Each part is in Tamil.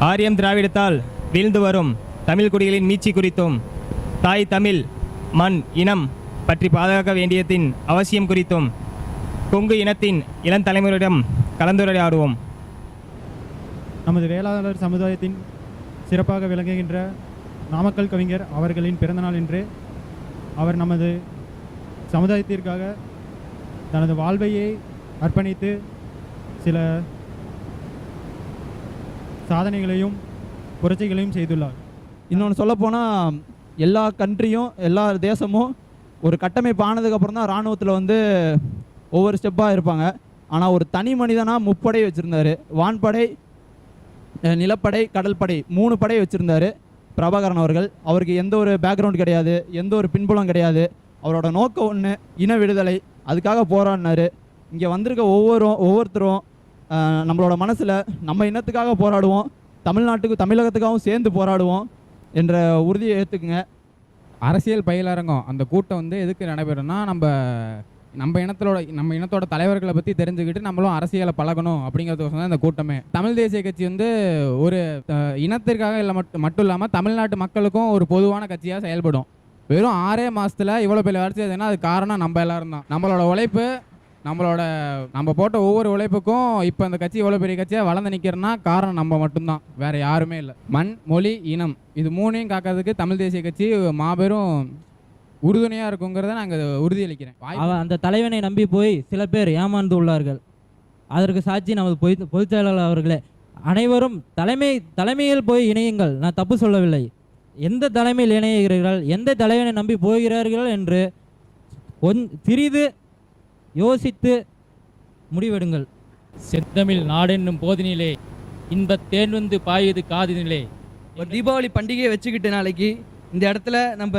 ஆரியம் திராவிடத்தால் வீழ்ந்து வரும் தமிழ் குடிகளின் மீட்சி குறித்தும் தாய் தமிழ் மண் இனம் பற்றி பாதுகாக்க வேண்டியதின் அவசியம் குறித்தும் கொங்கு இனத்தின் இளம் தலைமுறையிடம் கலந்துரையாடுவோம். நமது வேளாளர் சமுதாயத்தின் சிறப்பாக விளங்குகின்ற நாமக்கல் கவிஞர் அவர்களின் பிறந்தநாள் என்று அவர் நமது சமுதாயத்திற்காக தனது வாழ்வையே அர்ப்பணித்து சில சாதனைகளையும் புரட்சிகளையும் செய்துள்ளார். இன்னொன்று சொல்லப்போனால் எல்லா கண்ட்ரியும் எல்லா தேசமும் ஒரு கட்டமைப்பு ஆனதுக்கப்புறம் தான் இராணுவத்தில் வந்து ஒவ்வொரு ஸ்டெப்பாக இருப்பாங்க. ஆனால் ஒரு தனி மனிதனாக முப்படை வச்சுருந்தாரு. வான்படை நிலப்படை நிலப்படை கடல்படை மூணு படை வச்சுருந்தாரு பிரபாகரன் அவர்கள். அவருக்கு எந்த ஒரு பேக்ரவுண்ட் கிடையாது எந்த ஒரு பின்புலம் கிடையாது. அவரோட நோக்கம் ஒன்று இன விடுதலை. அதுக்காக போராடினாரு. இங்கே வந்திருக்க ஒவ்வொரு ஒவ்வொருத்தரும் நம்மளோட மனசில் நம்ம இனத்துக்காக போராடுவோம் தமிழ்நாட்டுக்கு தமிழகத்துக்காகவும் சேர்ந்து போராடுவோம் என்ற உறுதியை ஏற்றுக்குங்க அரசியல் பயிலரங்கம் அந்த கூட்டம் வந்து எதுக்கு நடைபெறும்னா நம்ம நம்ம இனத்தோட நம்ம இனத்தோட தலைவர்களை பற்றி தெரிஞ்சுக்கிட்டு நம்மளும் அரசியலை பழகணும் அப்படிங்கிறதுக்கோசம் தான் இந்த கூட்டமே. தமிழ் தேசிய கட்சி வந்து ஒரு இனத்திற்காக இல்லை மட்டும் மட்டும் இல்லாமல் தமிழ்நாட்டு மக்களுக்கும் ஒரு பொதுவான கட்சியாக செயல்படும். வெறும் ஆறே மாதத்தில் இவ்வளோ பெரிய வளர்ச்சி ஆகுதுன்னா அது காரணம் நம்ம எல்லாரும் தான் நம்மளோட உழைப்பு நம்மளோட நம்ம போட்ட ஒவ்வொரு உழைப்புக்கும் இப்போ இந்த கட்சி இவ்வளோ பெரிய கட்சியாக வளர்ந்து நிற்கிறனா காரணம் நம்ம மட்டும்தான். வேற யாருமே இல்லை. மண் மொழி இனம் இது மூணையும் காக்கிறதுக்கு தமிழ் தேசிய கட்சி மாபெரும் உறுதுணையாக இருக்குங்கிறத நாங்கள் உறுதியளிக்கிறேன். அவன் அந்த தலைவனை நம்பி போய் சில பேர் ஏமாந்து உள்ளார்கள். அதற்கு சாட்சி நமது பொய் பொதுச் செயலாளர் அவர்களே. அனைவரும் தலைமை தலைமையில் போய் இணையுங்கள். நான் தப்பு சொல்லவில்லை. எந்த தலைமையில் இணைகிறீர்கள்? எந்த தலைவனை நம்பி போகிறார்கள் என்று ஒன் சிறிது யோசித்து முடிவெடுங்கள். செந்தமிழ் நாடென்னும் போதினிலே இன்பத் தேன் வந்து பாயுது காதினிலே. ஒரு தீபாவளி பண்டிகையை வச்சுக்கிட்டு நாளைக்கு இந்த இடத்துல நம்ம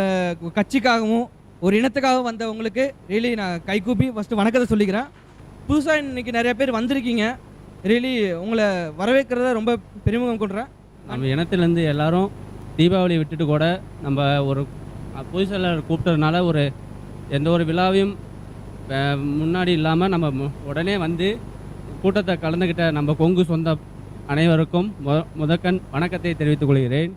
கட்சிக்காகவும் ஒரு இனத்துக்காகவும் வந்தவங்களுக்கு ரியலி நான் கைகூப்பி ஃபஸ்ட்டு வணக்கத்தை சொல்லிக்கிறேன். புதுசாக இன்னைக்கு நிறைய பேர் வந்திருக்கீங்க. ரியலி உங்களை வரவேற்கிறத ரொம்ப பெருமிதம் கொள்கிறேன் நம்ம இனத்துலேருந்து எல்லாரும் தீபாவளி விட்டுட்டு கூட நம்ம ஒரு பொதுச் செயலாளர் கூப்பிட்டதுனால ஒரு எந்த ஒரு விழாவையும் முன்னாடி இல்லாமல் நம்ம உடனே வந்து கூட்டத்தை கலந்துக்கிட்ட நம்ம கொங்கு சொந்த அனைவருக்கும் மு முதற்கண் வணக்கத்தை தெரிவித்துக் கொள்கிறேன்.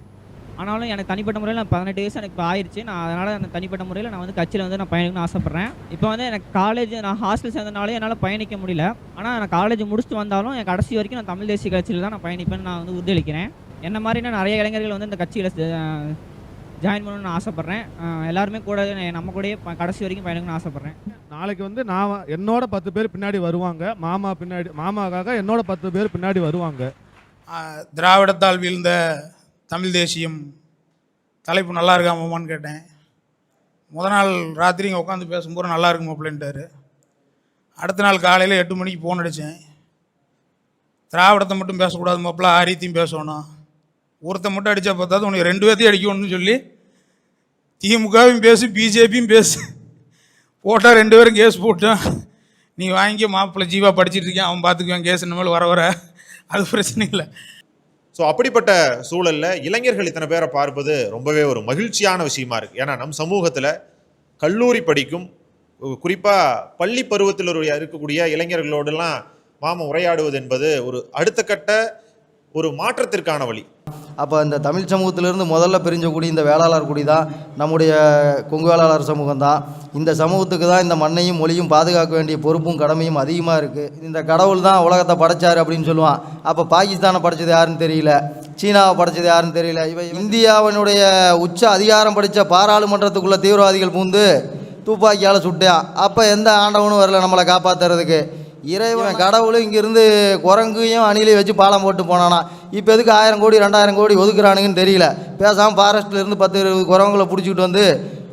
ஆனாலும் எனக்கு தனிப்பட்ட முறையில் நான் பதினெட்டு வயசு எனக்கு இப்போ ஆயிடுச்சு நான் அதனால் அந்த தனிப்பட்ட முறையில் நான் வந்து கட்சியில் வந்து நான் பயணிக்கணும்னு ஆசைப்பட்றேன். இப்போ வந்து எனக்கு காலேஜ் நான் ஹாஸ்டல் சேர்ந்தனாலே என்னால் பயணிக்க முடியல. ஆனால் நான் காலேஜ் முடிச்சுட்டு வந்தாலும் என் கடைசி வரைக்கும் நான் தமிழ் தேசிய கட்சியில் தான் நான் பயணிப்பேன்னு நான் வந்து உறுதியளிக்கிறேன். என்ன மாதிரினா நிறைய இளைஞர்கள் வந்து இந்த கட்சியில் ஜாயின் பண்ணணும்னு நான் ஆசைப்பட்றேன். எல்லாருமே கூட நம்ம கூடயே கடைசி வரைக்கும் பயணிக்கணும்னு ஆசைப்பட்றேன். நாளைக்கு வந்து நான் என்னோட பத்து பேர் பின்னாடி வருவாங்க. மாமா பின்னாடி மாமாக்காக என்னோட பத்து பேர் பின்னாடி வருவாங்க. திராவிடத்தால் வீழ்ந்த தமிழ் தேசியம் தலைப்பு நல்லா இருக்கா மாமான்னு கேட்டேன். முத நாள் ராத்திரி இங்கே உட்காந்து பேசும்போது நல்லா இருக்கு மாப்பிள்ளைன்ட்டாரு அடுத்த நாள் காலையில் எட்டு மணிக்கு ஃபோன் அடித்தேன் திராவிடத்தை மட்டும் பேசக்கூடாது மாப்பிள்ள ஆரியத்தையும் பேசணும். ஒருத்த மட்டும் அடித்தா பார்த்தா உனக்கு ரெண்டு பேர்த்தையும் அடிக்கணும்னு சொல்லி திமுகவும் பேசு பிஜேபியும் பேசு. போட்டால் ரெண்டு பேரும் கேஸ் போட்டான் நீ வாங்கி மாப்பிள்ளை ஜீவா படிச்சிட்டு இருக்கேன் அவன் பார்த்துக்குவான் கேஸ் இனிமேல் வர வர. அது பிரச்சனை இல்லை. ஸோ அப்படிப்பட்ட சூழலில் இளைஞர்கள் இத்தனை பேரை பார்ப்பது ரொம்பவே ஒரு மகிழ்ச்சியான விஷயமா இருக்குது ஏன்னா நம் சமூகத்தில் கல்லூரி படிக்கும் குறிப்பாக பள்ளி பருவத்தில் ஒரு இருக்கக்கூடிய இளைஞர்களோடெல்லாம் மாம உரையாடுவது என்பது ஒரு அடுத்த கட்ட ஒரு மாற்றத்திற்கான வழி. அப்போ இந்த தமிழ் சமூகத்திலிருந்து முதல்ல பிரிஞ்சக்கூடிய இந்த வேளாளர் குடி தான் நம்முடைய கொங்கு வேளாளர் சமூகம் தான். இந்த சமூகத்துக்கு தான் இந்த மண்ணையும் மொழியும் பாதுகாக்க வேண்டிய பொறுப்பும் கடமையும் அதிகமாக இருக்குது இந்த கடவுள் தான் உலகத்தை படைச்சாரு அப்படின்னு சொல்லுவான். அப்போ பாகிஸ்தானை படைச்சது யாருன்னு தெரியல. சீனாவை படைச்சது யாருன்னு தெரியல. இவ இந்தியாவினுடைய உச்ச அதிகாரம் படித்த பாராளுமன்றத்துக்குள்ள தீவிரவாதிகள் பூந்து துப்பாக்கியால் சுட்டான். அப்போ எந்த ஆண்டவனும் வரல நம்மளை காப்பாற்றுறதுக்கு இறைவன் கடவுள் இங்கிருந்து குரங்கையும் அணிலையும் வச்சு பாலம் போட்டு போனானா இப்போ எதுக்கு ஆயிரம் கோடி ரெண்டாயிரம் கோடி ஒதுக்குறானுங்கன்னு தெரியல. பேசாமல் ஃபாரஸ்ட்லேருந்து பத்து இருபது குறவங்களை பிடிச்சிக்கிட்டு வந்து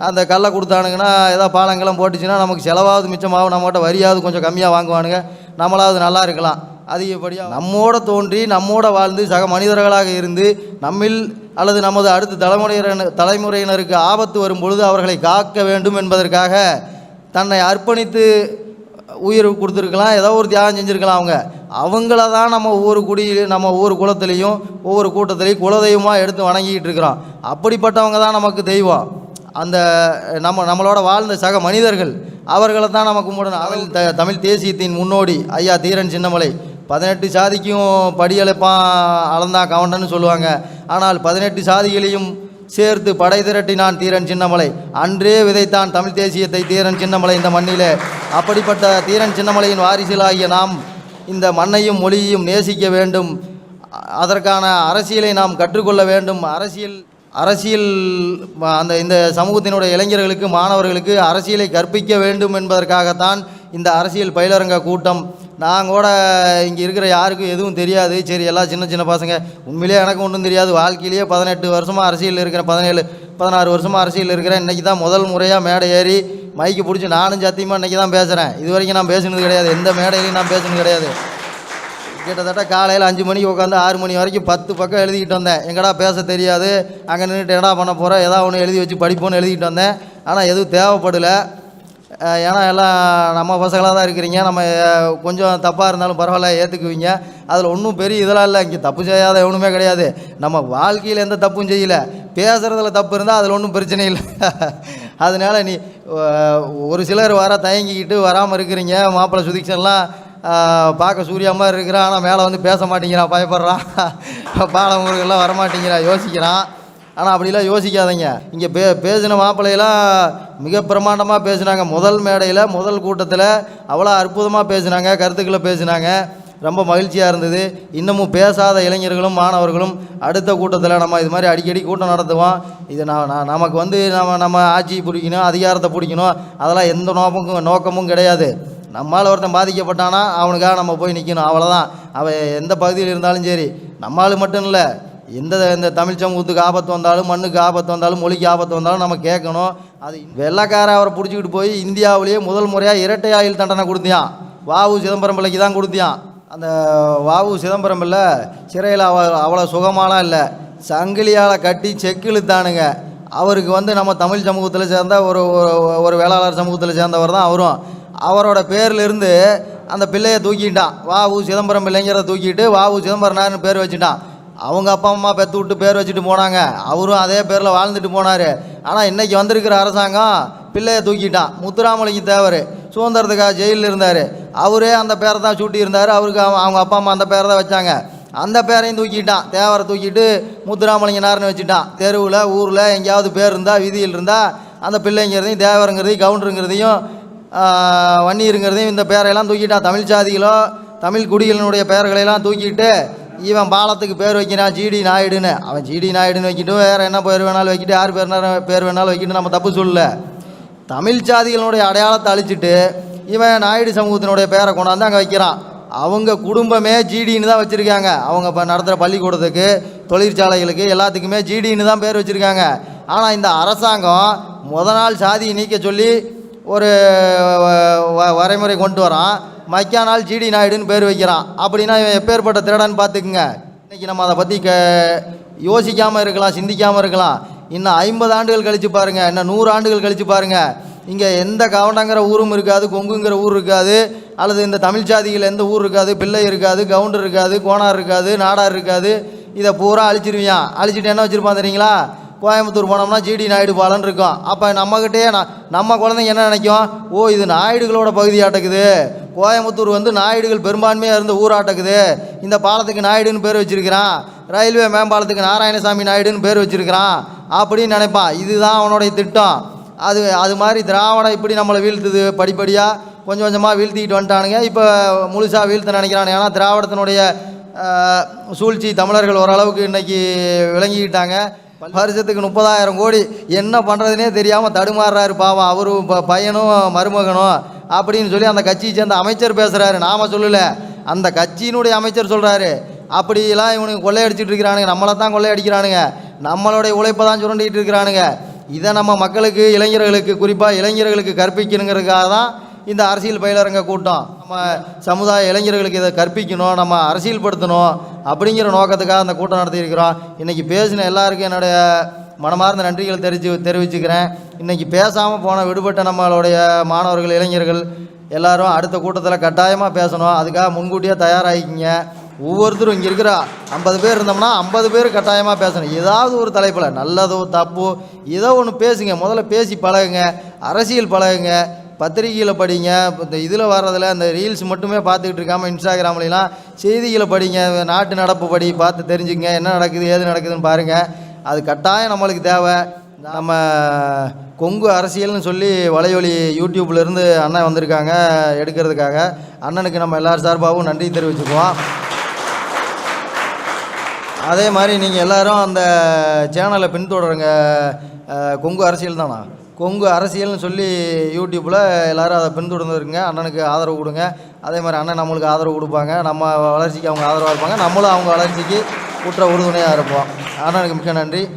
அந்த கல்லை கொடுத்தானுங்கன்னா ஏதாவது பாலங்கெல்லாம் போட்டுச்சுன்னா நமக்கு செலவாவது மிச்சமாகும். நம்மகிட்ட வரியாவது கொஞ்சம் கம்மியாக வாங்குவானுங்க. நம்மளாவது நல்லா இருக்கலாம். அதிகப்படியாக நம்மோட தோன்றி நம்மோட வாழ்ந்து சக மனிதர்களாக இருந்து நம்மில் அல்லது நமது அடுத்த தலைமுறையினர் தலைமுறையினருக்கு ஆபத்து வரும் பொழுது அவர்களை காக்க வேண்டும் என்பதற்காக தன்னை அர்ப்பணித்து உயிர் கொடுத்துருக்கலாம் ஏதோ ஒரு தியாகம் செஞ்சுருக்கலாம் அவங்க. அவங்கள தான் நம்ம ஒவ்வொரு குடியிலையும் நம்ம ஒவ்வொரு குலத்துலேயும் ஒவ்வொரு கூட்டத்திலையும் குலதெய்வமாக எடுத்து வணங்கிக்கிட்டு இருக்கிறோம். அப்படிப்பட்டவங்க தான் நமக்கு தெய்வம். அந்த நம்ம நம்மளோட வாழ்ந்த சக மனிதர்கள் அவர்களை தான் நம்ம கும்பிடணும். அவள் த தமிழ் தேசியத்தின் முன்னோடி ஐயா தீரன் சின்னமலை. பதினெட்டு சாதிக்கும் படி அளந்தான் கவண்டன்னு சொல்லுவாங்க. ஆனால் பதினெட்டு சாதிகளையும் சேர்த்து படை திரட்டினான் தீரன் சின்னமலை. அன்றே விதைத்தான் தமிழ் தேசியத்தை தீரன் சின்னமலை இந்த மண்ணிலே. அப்படிப்பட்ட தீரன் சின்னமலையின் வாரிசுகளாகிய நாம் இந்த மண்ணையும் மொழியையும் நேசிக்க வேண்டும். அதற்கான அரசியலை நாம் கற்றுக்கொள்ள வேண்டும். அரசியல் அரசியல் அந்த இந்த சமூகத்தினுடைய இளைஞர்களுக்கு மாணவர்களுக்கு அரசியலை கற்பிக்க வேண்டும் என்பதற்காகத்தான் இந்த அரசியல் பயிலரங்க கூட்டம் நாங்கள் கூட இங்கே இருக்கிற யாருக்கும் எதுவும் தெரியாது. சரி எல்லாம் சின்ன சின்ன பசங்க. உண்மையிலேயே எனக்கு ஒன்றும் தெரியாது. வாழ்க்கையிலேயே பதினெட்டு வருஷமாக அரசியல் இருக்கிறேன். பதினேழு பதினாறு வருஷமாக அரசியலில் இருக்கிறேன். இன்றைக்கி தான் முதல் முறையாக மேடை ஏறி மைக்கு பிடிச்சி நானும் சத்தியமாக இன்றைக்கி தான் பேசுகிறேன் இது வரைக்கும் நான் பேசுனது கிடையாது. எந்த மேடையிலையும் நான் பேசுனது கிடையாது. கிட்டத்தட்ட காலையில் அஞ்சு மணிக்கு உட்காந்து ஆறு மணி வரைக்கும் பத்து பக்கம் எழுதிக்கிட்டு வந்தேன். எங்கடா பேச தெரியாது. அங்கே நின்றுட்டு என்னடா பண்ண போகிறேன் ஏதாவது ஒன்று எழுதி வச்சு படிப்போன்னு எழுதிக்கிட்டு வந்தேன். ஆனால் எதுவும் தேவைப்படலை. ஏன்னா எல்லாம் நம்ம பசங்களாக தான் இருக்கிறீங்க. நம்ம கொஞ்சம் தப்பாக இருந்தாலும் பரவாயில்ல ஏற்றுக்குவீங்க அதில் ஒன்றும் பெரிய இதெல்லாம் இல்லை. இங்கே தப்பு செய்யாத எவனுமே கிடையாது. நம்ம வாழ்க்கையில் எந்த தப்பும் செய்யலை. பேசுகிறதுல தப்பு இருந்தால் அதில் ஒன்றும் பிரச்சனை இல்லை. அதனால நீ ஒரு சிலர் வர தயங்கிக்கிட்டு வராமல் இருக்கிறீங்க. மாப்பிள்ளை சுதிக்ஷன்லாம் பார்க்க சூர்யா மாதிரி இருக்கிறான். ஆனால் மேலே வந்து பேச மாட்டேங்கிறான். பயப்படுறான். பாலமுருகெல்லாம் வரமாட்டேங்கிறான். யோசிக்கிறான். ஆனால் அப்படிலாம் யோசிக்காதீங்க. இங்கே பே பேசின மாப்பிள்ளையெல்லாம் மிக பிரமாண்டமாக பேசினாங்க. முதல் மேடையில் முதல் கூட்டத்தில் அவ்வளோ அற்புதமாக பேசினாங்க கருத்துக்களை பேசினாங்க. ரொம்ப மகிழ்ச்சியாக இருந்தது. இன்னமும் பேசாத இளைஞர்களும் மாணவர்களும் அடுத்த கூட்டத்தில் நம்ம இது மாதிரி அடிக்கடி கூட்டம் நடத்துவோம். இது நான் நான் நமக்கு வந்து நம்ம நம்ம ஆட்சி பிடிக்கணும் அதிகாரத்தை பிடிக்கணும். அதெல்லாம் எந்த நோக்கமும் நோக்கமும் கிடையாது. நம்மால் ஒருத்தன் பாதிக்கப்பட்டானா அவனுக்காக நம்ம போய் நிற்கணும் அவ்வளோதான் அவன் எந்த பகுதியில் இருந்தாலும் சரி நம்மால் மட்டும் இல்லை எந்த இந்த தமிழ் சமூகத்துக்கு ஆபத்து வந்தாலும் மண்ணுக்கு ஆபத்து வந்தாலும் மொழிக்கு ஆபத்து வந்தாலும் நம்ம கேட்கணும். அது வெள்ளக்கார அவரை பிடிச்சிக்கிட்டு போய் இந்தியாவிலேயே முதல் முறையாக இரட்டை ஆயுள் தண்டனை கொடுத்தியான் வாவு சிதம்பரம் பிள்ளைக்கு தான் கொடுத்தியான் அந்த வாவு சிதம்பரம் பிள்ளை சிறையில் அவ அவ்வளோ சுகமாலாம் இல்லை. சங்கிலியால் கட்டி செக்கு இழுத்தானுங்க. அவருக்கு வந்து நம்ம தமிழ் சமூகத்தில் சேர்ந்த ஒரு ஒரு- ஒரு வேளாளர் சமூகத்தில் சேர்ந்தவர் தான் அவரும். அவரோட பேர்லேருந்து அந்த பிள்ளையை தூக்கிட்டான். வாவு சிதம்பரம் பிள்ளைங்கிறத தூக்கிட்டு வாவு சிதம்பரனார்னு பேர் வச்சுட்டான். அவங்க அப்பா அம்மா பெற்று விட்டு பேர் வச்சுட்டு போனாங்க. அவரும் அதே பேரில் வாழ்ந்துட்டு போனார். ஆனால் இன்னைக்கு வந்திருக்கிற அரசாங்கம் பிள்ளையை தூக்கிட்டான். முத்துராமலிங்க தேவர் சுதந்திரத்துக்காக ஜெயிலில் இருந்தார். அவரே அந்த பேரை தான் சூட்டி இருந்தார். அவருக்கு அவங்க அவங்க அப்பா அம்மா அந்த பேரை தான் வச்சாங்க. அந்த பேரையும் தூக்கிட்டான். தேவரை தூக்கிட்டு முத்துராமலிங்கனார்னு வச்சுட்டான். தெருவில் ஊரில் எங்கேயாவது பேர் இருந்தால் வீதியில் இருந்தால் அந்த பிள்ளைங்கிறதையும் தேவருங்கிறதையும் கவுண்டருங்கிறதையும் ஆஹ், வன்னியருங்கிறதையும் இந்த பேரையெல்லாம் தூக்கிட்டான். தமிழ் சாதிகளோ தமிழ் குடிகளினுடைய பெயர்களையெல்லாம் தூக்கிட்டு இவன் பாலத்துக்கு பேர் வைக்கிறான் ஜிடி நாயுடுன்னு. அவன் ஜிடி நாயுடுன்னு வைக்கிட்டு வேறு என்ன பேர் வேணாலும் வைக்கிட்டு யார் பேர் என்ன பேர் வேணாலும் வைக்கிட்டு நம்ம தப்பு சொல்லல. தமிழ் சாதிகளுடைய அடையாளத்தை அழிச்சிட்டு இவன் நாயுடு சமூகத்தினுடைய பேரை கொண்டாந்து அங்கே வைக்கிறான். அவங்க குடும்பமே ஜிடின்னு தான் வச்சுருக்காங்க. அவங்க இப்போ நடத்துகிற பள்ளிக்கூடத்துக்கு தொழிற்சாலைகளுக்கு எல்லாத்துக்குமே ஜிடின்னு தான் பேர் வச்சுருக்காங்க. ஆனால் இந்த அரசாங்கம் முத நாள் சாதியை நீக்க சொல்லி ஒரு வ- வரைமுறை கொண்டு வரான். மைக்கா நாள் ஜிடி நாயுடுன்னு பேர் வைக்கிறான். அப்படின்னா இவன் எப்பேற்பட்ட திருடன்னு பார்த்துக்குங்க. இன்னைக்கு நம்ம அதை பற்றி க யோசிக்காமல் இருக்கலாம் சிந்திக்காமல் இருக்கலாம். இன்னும் ஐம்பது ஆண்டுகள் கழித்து பாருங்கள் இன்னும் நூறு ஆண்டுகள் கழித்து பாருங்கள் இங்கே எந்த கவுண்டங்கிற ஊரும் இருக்காது கொங்குங்கிற ஊர் இருக்காது அல்லது இந்த தமிழ் சாதிகள் எந்த ஊர் இருக்காது பிள்ளை இருக்காது கவுண்டர் இருக்காது கோணார் இருக்காது நாடார் இருக்காது. இதை பூரா அழிச்சிருவியான் அழிச்சிட்டு என்ன வச்சுருப்பான் தெரியுங்களா? கோயம்புத்தூர் போனோம்னா ஜிடி நாயுடு பாலன் இருக்கும் அப்போ நம்மக்கிட்டே நான் நம்ம குழந்தைங்க என்ன நினைக்கும்? ஓ இது நாயுடுகளோட பகுதியாட்டக்குது கோயம்புத்தூர் வந்து நாயுடுகள் பெரும்பான்மையாக இருந்த ஊராட்டக்குது இந்த பாலத்துக்கு நாயுடுன்னு பேர் வச்சிருக்கிறான். ரயில்வே மேம்பாலத்துக்கு நாராயணசாமி நாயுடுன்னு பேர் வச்சிருக்கிறான். அப்படின்னு நினைப்பான். இதுதான் அவனுடைய திட்டம். அது அது மாதிரி திராவிடம் இப்படி நம்மளை வீழ்த்துது. படிப்படியாக கொஞ்சம் கொஞ்சமாக வீழ்த்திக்கிட்டு வந்துட்டானுங்க. இப்போ முழுசாக வீழ்த்த நினைக்கிறானுங்க. ஏன்னா திராவிடத்தினுடைய சூழ்ச்சி தமிழர்கள் ஓரளவுக்கு இன்னைக்கு விளங்கிக்கிட்டாங்க. வருஷத்துக்கு முப்பதாயிரம் கோடி. என்ன பண்ணுறதுனே தெரியாமல் தடுமாறுறாரு பாவம். அவரும் ப- பையனும் மருமகனும் அப்படின்னு சொல்லி அந்த கட்சியை சேர்ந்த அமைச்சர் பேசுகிறாரு நாம் சொல்லலை. அந்த கட்சியினுடைய அமைச்சர் சொல்கிறாரு அப்படிலாம் இவனுக்கு கொள்ளையடிச்சிட்டு இருக்கிறானுங்க. நம்மளை தான் கொள்ளையடிக்கிறானுங்க. நம்மளுடைய உழைப்பை தான் சுரண்டிகிட்டு இருக்கிறானுங்க. இதை நம்ம மக்களுக்கு இளைஞர்களுக்கு குறிப்பாக இளைஞர்களுக்கு கற்பிக்கணுங்கிறதுக்காக தான் இந்த அரசியல் பயிலரங்க கூட்டம். நம்ம சமுதாய இளைஞர்களுக்கு இதை கற்பிக்கணும் நம்ம அரசியல்படுத்தணும் அப்படிங்கிற நோக்கத்துக்காக அந்த கூட்டம் நடத்தியிருக்கிறோம். இன்றைக்கி பேசின எல்லாருக்கும் என்னுடைய மனமார்ந்த நன்றிகள் தெரிஞ்சு தெரிவிச்சுக்கிறேன். இன்றைக்கி பேசாமல் போன விடுபட்ட நம்மளுடைய மாணவர்கள் இளைஞர்கள் எல்லாரும் அடுத்த கூட்டத்தில் கட்டாயமாக பேசணும். அதுக்காக முன்கூட்டியே தயாராகிக்கிங்க. ஒவ்வொருத்தரும் இங்கே இருக்கிற ஐம்பது பேர் இருந்தோம்னா ஐம்பது பேர் கட்டாயமாக பேசணும். ஏதாவது ஒரு தலைப்பில் நல்லதோ தப்போ ஏதோ ஒன்று பேசுங்க. முதல்ல பேசி பழகுங்க. அரசியல் பழகுங்க. பத்திரிகையில் படிங்க. இந்த இதில் வர்றதில் அந்த ரீல்ஸ் மட்டுமே பார்த்துக்கிட்டு இருக்காமல் இன்ஸ்டாகிராம்லாம் செய்திகளை படிங்க. நாட்டு நடப்பு படி பார்த்து தெரிஞ்சுங்க என்ன நடக்குது ஏது நடக்குதுன்னு பாருங்கள் அது கட்டாயம் நம்மளுக்கு தேவை. நம்ம கொங்கு அரசியல்னு சொல்லி வலையொலி யூடியூப்லேருந்து அண்ணன் வந்திருக்காங்க எடுக்கிறதுக்காக. அண்ணனுக்கு நம்ம எல்லார் சார்பாகவும் நன்றி தெரிவிச்சுக்குவோம். அதே மாதிரி நீங்கள் எல்லோரும் அந்த சேனலை பின்தொடருங்க. கொங்கு அரசியல் தானா? கொங்கு அரசியல்னு சொல்லி யூடியூப்பில் எல்லாரும் அதை பின்தொடர்ந்துருங்க அண்ணனுக்கு ஆதரவு கொடுங்க. அதே மாதிரி அண்ணன் நம்மளுக்கு ஆதரவு கொடுப்பாங்க. நம்ம வளர்ச்சிக்கு அவங்க ஆதரவாக இருப்பாங்க. நம்மளும் அவங்க வளர்ச்சிக்கு குற்ற உறுதுணையாக இருப்போம். அண்ணனுக்கு மிக்க நன்றி.